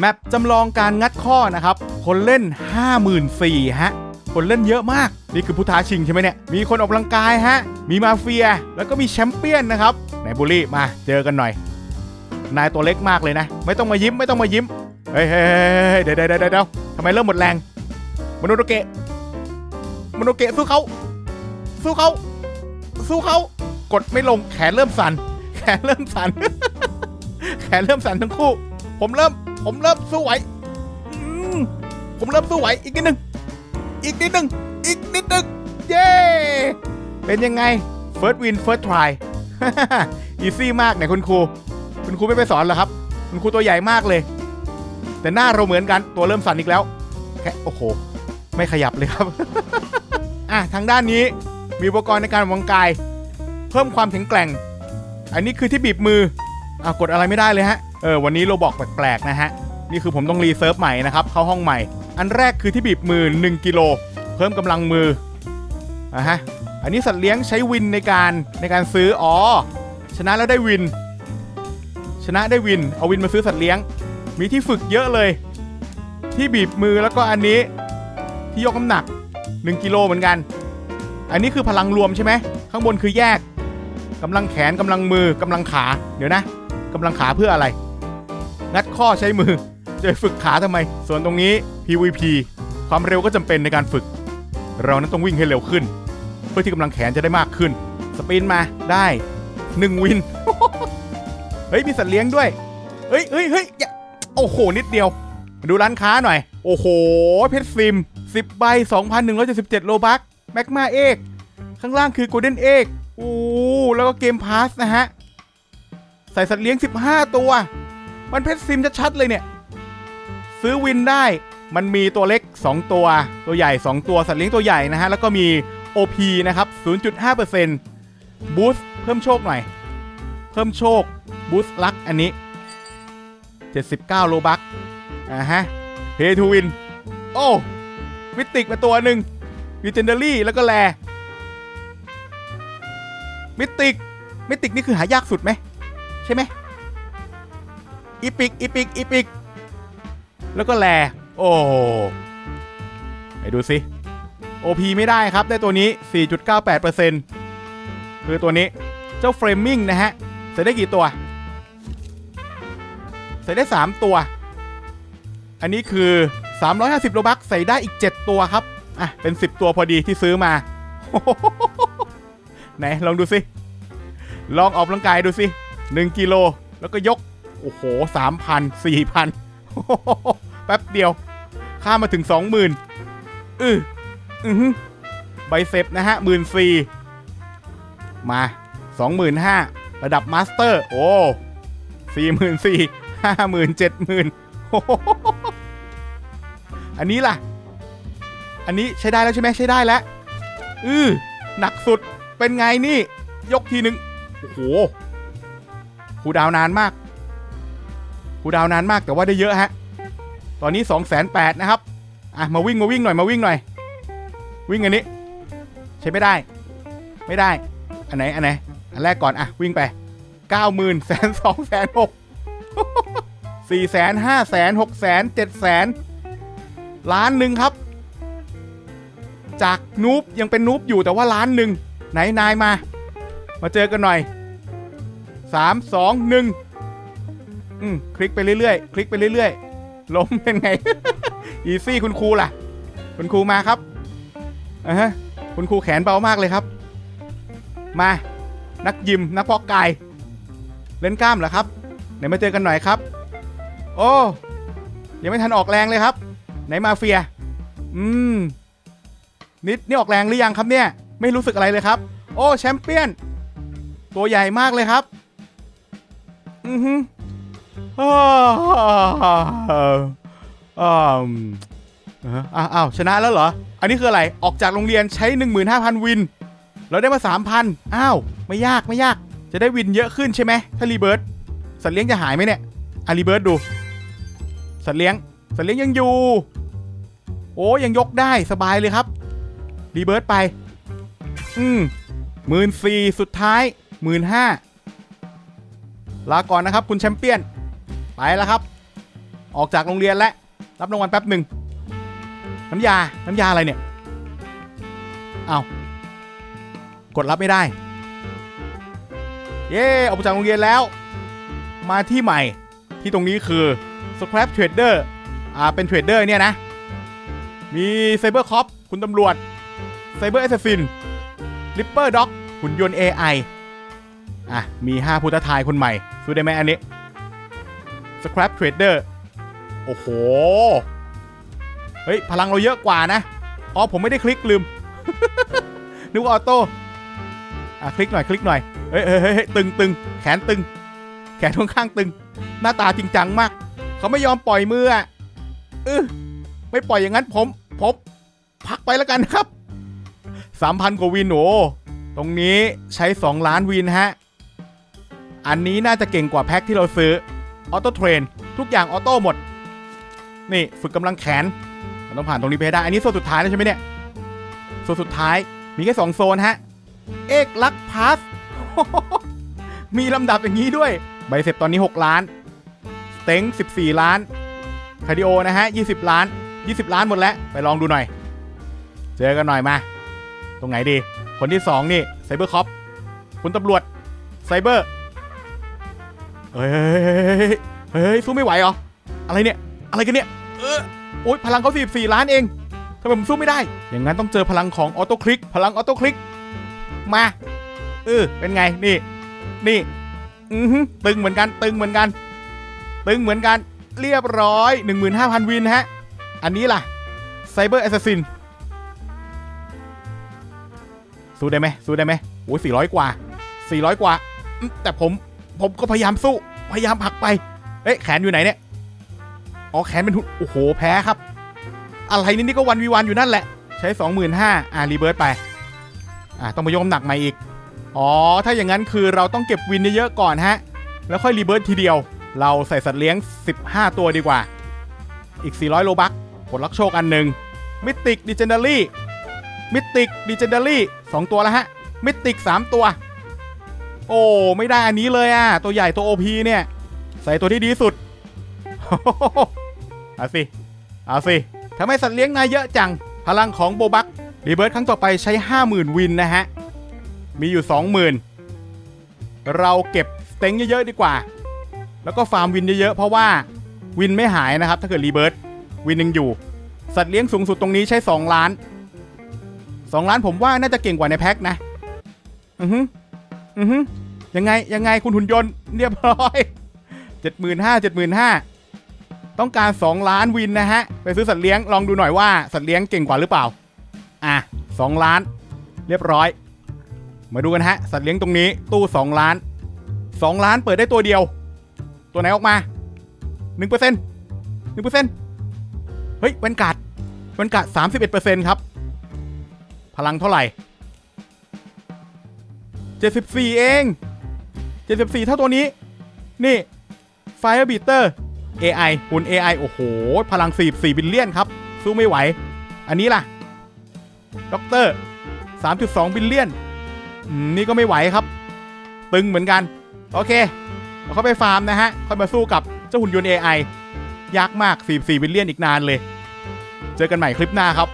แมปจำลองการงัดข้อนะครับ คนเล่น 54,000ฮะ คนเล่นเยอะมาก นี่คือผู้ท้าชิงใช่ไหมเนี่ย มีคนออกกำลังกายฮะ มีมาเฟีย แล้วก็มีแชมเปี้ยนนะครับไหนบุลลี่มาเจอกันหน่อย นายตัวเล็กมากเลยนะ ไม่ต้องมายิ้มไม่ต้องมายิ้ม เฮ้ยเฮ้ยเฮ้ยเฮ้ยเดี๋ยวเดี๋ยวเดี๋ยวเดี๋ยวทำไมเริ่มหมดแรงมโนโตเกะมโนเกะสู้เขาสู้เขาสู้เขากดไม่ลงแขนเริ่มสั่น แขนเริ่มสั่น แขนเริ่มสั่นทั้งคู่ ผมเริ่ม ผมเริ่มสู้ไหวอืมผมเริ่มสู้ไหวอีกนิดนึง อีกนิดนึง อีกนิดนึง เย้ เป็นยังไง first win first try อีซี่มากไหนคุณครู คุณครูไม่ไปสอนเหรอครับ คุณครูตัวใหญ่มากเลย แต่หน้าเราเหมือนกันตัวเริ่มสั่นอีกแล้ว แค่โอ้โห ไม่ขยับเลยครับ อะทางด้านนี้มีอุปกรณ์ในการออกกำลังกาย เพิ่มความแข็งแกร่ง อันนี้คือที่บีบมืออะกดอะไรไม่ได้เลยฮะ เออวันนี้โรบอกแปลกๆนะฮะ นี่คือผมต้องรีเซิร์ฟใหม่นะครับ เข้าห้องใหม่ อันแรกคือที่บีบมือ 1 กิโล เพิ่มกำลังมืออะฮะอันนี้สัตว์เลี้ยงใช้วินในการในการซื้ออ๋อชนะแล้วได้วิน ชนะได้วิน เอาวินมาซื้อสัตว์เลี้ยง มีที่ฝึกเยอะเลย ที่บีบมือแล้วก็อันนี้ที่ยกน้ำหนัก 1 กิโลเหมือนกัน อันนี้คือพลังรวมใช่ไหมข้างบนคือแยกกำลังแขนกำลังมือกำลังขา เดี๋ยวนะกำลังขาเพื่ออะไร งัดข้อใช้มือ จะฝึกขาทำไม ส่วนตรงนี้ PVP ความเร็วก็จำเป็นในการฝึก เรานั้นต้องวิ่งให้เร็วขึ้น เพื่อที่กำลังแขนจะได้มากขึ้น สปินมาได้1วิน เฮ้ย มีสัตว์เลี้ยงด้วย เฮ้ยเฮ้ยเฮ้ยอย่าโอ้โห นิดเดียว มาดูร้านค้าหน่อย โอ้โห เพชรซิม 10 ใบ 2,177 โลบักแม็กมาเอกข้างล่างคือโกลเด้นเอกโอ้แล้วก็เกมพาสนะฮะ ใส่สัตว์เลี้ยง 15 ตัว มันเพชรซิมชัดๆเลยเนี่ย ซื้อวินได้มันมีตัวเล็ก 2 ตัว ตัวใหญ่ 2 ตัวสัตว์เลี้ยงตัวใหญ่นะฮะ แล้วก็มี OP นะครับ 0.5%บูสต์เพิ่มโชคหน่อย เพิ่มโชคบูสต์ลักอันนี้ 79 โลบักอ่าฮะเพทูวิน โอ้มิติกมาตัวหนึ่งวิเจนเดอรี่แล้วก็แลมิติกมิติกนี่คือหายากสุดไหม ใช่ไหม อีพิกอีพิกอีพิกแล้วก็แลโอ้ไหนดูสิ OP ไม่ได้ครับ ได้ตัวนี้ 4.98%คือตัวนี้เจ้าเฟรมมิ่งนะฮะใส่ได้กี่ตัว ใส่ได้ 3 ตัว อันนี้คือ 350โลบักใส่ได้อีก 7 ตัวครับ อะ เป็น 10 ตัวพอดีที่ซื้อมา ไหน ลองดูสิ ลองออกกำลังกายดูสิ 1 กิโล แล้วก็ยก อ้โห3,000 4,000แป๊บเดียว ข้ามาถึง20,000อืออือหือใบเซปนะฮะ14,000มา25,000ระดับมาสเตอร์ โอ้สี่หมื่นสี่ห้าหมื่นเจ็ดหมื่นอันนี้ล่ะ อันนี้ใช้ได้แล้วใช่ไหมใช้ได้แล้ว อือหนักสุดเป็นไงนี่ ยกทีหนึ่งโอ้โหคูดาวนานมาก คูดาวนานมากแต่ว่าได้เยอะฮะ ตอนนี้2องแสนแปดนะครับ อะ มาวิ่งมาวิ่งหน่อยมาวิ่งหน่อย วิ่งอันนี้ ใช้ไม่ได้ ไม่ได้ อันไหน อันไหน อันแรกก่อน อะ วิ่งไปเก้าหมื่นแสนสองแสนหกสี่แสนห้าแสนหกแสนเจ็ดแสนล้านหนึ่งครับ จากนูบยังเป็นนูบอยู่แต่ว่าล้านหนึ่งไหนนายมา มาเจอกันหน่อยสามสองหนึ่ง อืมคลิกไปเรื่อยๆ คลิกไปเรื่อยๆ ล้มเป็นไง อีซี่คุณครูล่ะ คุณครูมาครับอ่าฮะ คุณครูแขนเบามากเลยครับ มา นักยิม นักเพาะกาย เล่นกล้ามเหรอครับ ไหนมาเจอกันหน่อยครับ โอ้ยังไม่ทันออกแรงเลยครับ ไหนมาเฟีย อืม นิดนี่ออกแรงหรือยังครับเนี่ย ไม่รู้สึกอะไรเลยครับ โอ้แชมเปี้ยน ตัวใหญ่มากเลยครับ อือฮึ อ้าวอ้าวอ้าวชนะแล้วเหรอ อันนี้คืออะไร ออกจากโรงเรียนใช้ 15,000 วิน เราได้มา 3,000 อ้าว ไม่ยากไม่ยาก จะได้วินเยอะขึ้นใช่ไหม ถ้ารีเบิร์ตสัตว์เลี้ยงจะหายไหมเนี่ยอะรีเบิร์ตดู สัตว์เลี้ยง สัตว์เลี้ยงยังอยู่ โอ้ยังยกได้สบายเลยครับรีเบิร์ตไป อืมหมื่นสี่สุดท้ายหมื่นห้าลาก่อนนะครับ คุณแชมเปี้ยน ไปแล้วครับ ออกจากโรงเรียนแล้วรับรางวัลแป๊บหนึ่งน้ำยา น้ำยาอะไรเนี่ยเอากดรับไม่ได้ เย้ออกจากโรงเรียนแล้ว มาที่ใหม่ที่ตรงนี้คือ Scrap Trader อ่า เป็นเทรดเดอร์เนี่ยนะ มี Cyber Cop คุณตำรวจ Cyber Assassin Ripper Dog หุ่นยนต์ AI อะ มี 5 ผู้ท้าทายคนใหม่ซื้อได้ไหมอันนี้ Scrap Trader โอ้โห เฮ้ย พลังเราเยอะกว่านะ อ๋อ ผมไม่ได้คลิกลืม นึกว่าออโต้ อะ คลิกหน่อย คลิกหน่อย เฮ้ยเฮ้ยเฮ้ยเตึงตึงแขนตึง แขนค่อนข้างตึง หน้าตาจริงจังมาก เขาไม่ยอมปล่อยมืออะเออไม่ปล่อยอย่างนั้นผมผมพักไปแล้วกันครับ3,000กว่าวินโอตรงนี้ใช้ 2 ล้านวินฮะ อันนี้น่าจะเก่งกว่าแพ็คที่เราซื้อ ออโต้เทรนทุกอย่างออโต้หมด นี่ฝึกกำลังแขนต้องผ่านตรงนี้ไปให้ได้ อันนี้โซนสุดท้ายแล้วใช่ไหมเนี่ย โซนสุดท้ายมีแค่2โซนฮะ เอกลักษ์พาส มีลำดับอย่างนี้ด้วย ใบเสร็จตอนนี้ 6 ล้าน สเต็ง14 ล้าน คาร์ดิโอนะฮะ 20 ล้าน 20 ล้านหมดแล้ว ไปลองดูหน่อย เจอกันหน่อยมา ตรงไหนดี คนที่ 2 นี่ไซเบอร์คอปคุณตำรวจไซเบอร์ เฮ้ยเฮ้ยสู้ไม่ไหวเหรอ อะไรเนี่ย อะไรกันเนี่ย เออโอ๊ยพลังเขา44 ล้านเองทำไมผมสู้ไม่ได้ อย่างนั้นต้องเจอพลังของออโต้คลิก พลังออโต้คลิก มา เออ เป็นไง นี่ นี่ อือหือตึงเหมือนกัน ตึงเหมือนกัน ตึงเหมือนกัน เรียบร้อย 15,000 วินฮะ อันนี้ล่ะ ไซเบอร์แอสซัสซิน สู้ได้ไหมสู้ได้ไหมโอ้ย400 กว่า 400 กว่า แต่ผม ผมก็พยายามสู้ พยายามผลักไป เอ๊ะแขนอยู่ไหนเนี่ย อ๋อแขนเป็นหุ่นโอ้โหแพ้ครับ อะไรนี่นี่ก็วันวีวันอยู่นั่นแหละ ใช้25,000อ่ารีเบิร์ตไป อ่าต้องมายกน้ำหนักใหม่อีก อ๋อ ถ้าอย่างนั้นคือเราต้องเก็บวินเยอะๆก่อนฮะ แล้วค่อยรีเบิร์ตทีเดียว เราใส่สัตว์เลี้ยง 15 ตัวดีกว่า อีก 400 โลบักผลลักโชคอันหนึ่งมิติกดิเจนดารี่มิติกดิเจนดารี่สองตัวแล้วฮะ มิติก3ตัว โอ้ไม่ได้อันนี้เลยอะ ตัวใหญ่ตัว OP เนี่ย ใส่ตัวที่ดีสุดเอาสิเอาสิทำไมสัตว์เลี้ยงนายเยอะจัง พลังของโบบักรีเบิร์ตครั้งต่อไปใช้ 50,000 วินนะฮะ มีอยู่ 20,000 เราเก็บสเต็งเยอะๆดีกว่า แล้วก็ฟาร์มวินเยอะๆ เพราะว่าวินไม่หายนะครับ ถ้าเกิดรีเบิร์ตวินยังอยู่ สัตว์เลี้ยงสูงสุดตรงนี้ใช้ 2 ล้าน 2 ล้านผมว่าน่าจะเก่งกว่าในแพ็คนะ อือฮึ อือฮึยังไงยังไงคุณหุ่นยนต์เรียบร้อย75,000 75,000ต้องการ 2 ล้านวินนะฮะ ไปซื้อสัตว์เลี้ยงลองดูหน่อยว่าสัตว์เลี้ยงเก่งกว่าหรือเปล่า อะ 2 ล้าน เรียบร้อย มาดูกันฮะ สัตว์เลี้ยงตรงนี้ตู้ 2 ล้าน 2 ล้านเปิดได้ตัวเดียว ตัวไหนออกมา 1% 1%เฮ้ยเวนกาดเวนการ์ด31%ครับ พลังเท่าไหร่ 74 เอง 74 เท่าตัวนี้ นี่ Fire Beater AI หุ่น AI โอ้โห พลัง 44 บิลเลียนครับ สู้ไม่ไหว อันนี้ล่ะด็อกเตอร์ 3.2 บิลเลียนนี่ก็ไม่ไหวครับ ตึงเหมือนกัน โอเค เราเข้าไปฟาร์มนะฮะ ค่อยมาสู้กับเจ้าหุ่นยนต์ AI ยากมาก 44 บิลเลียนอีกนานเลย เจอกันใหม่คลิปหน้าครับ